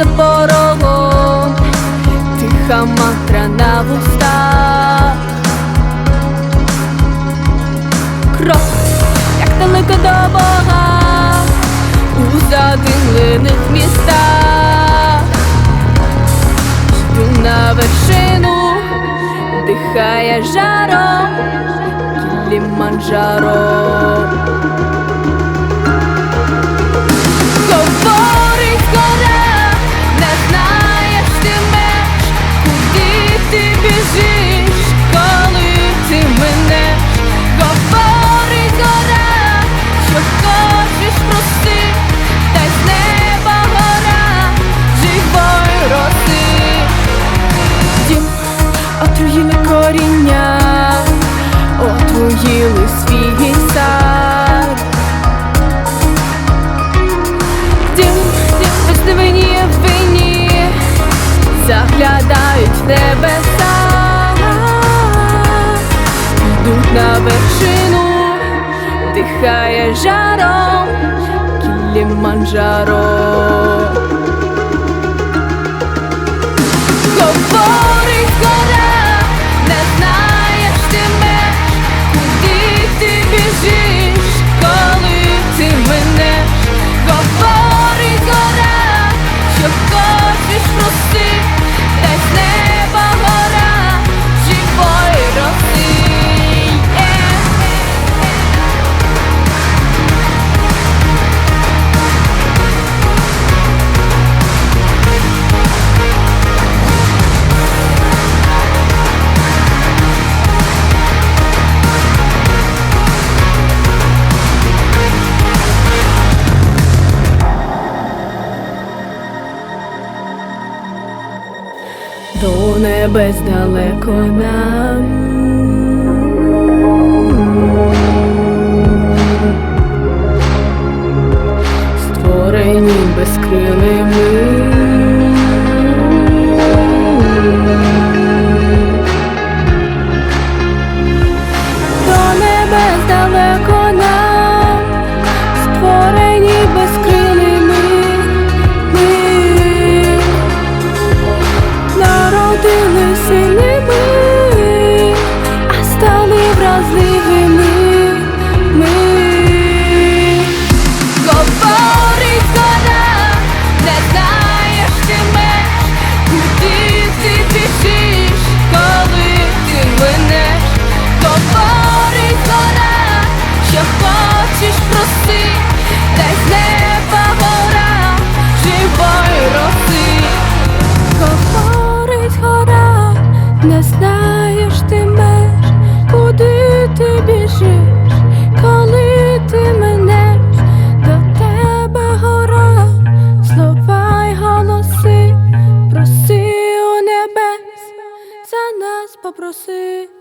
за порогом, тиха мантра на вустах. Крок, як далеко до Бога, у задимлених містах. Йду на вершину, дихає жаром, Кіліманджаро. Коріння, отруїли свій сад. Дім, дім, висневині в вині, заглядають в небеса, йдуть на вершину, дихає жаром, Кіліманджаро. Небес далеко нам. не знаєш ти меж, куди ти біжиш, коли ти минеш, до тебе гора, слова й голоси, проси у небес, за нас попроси.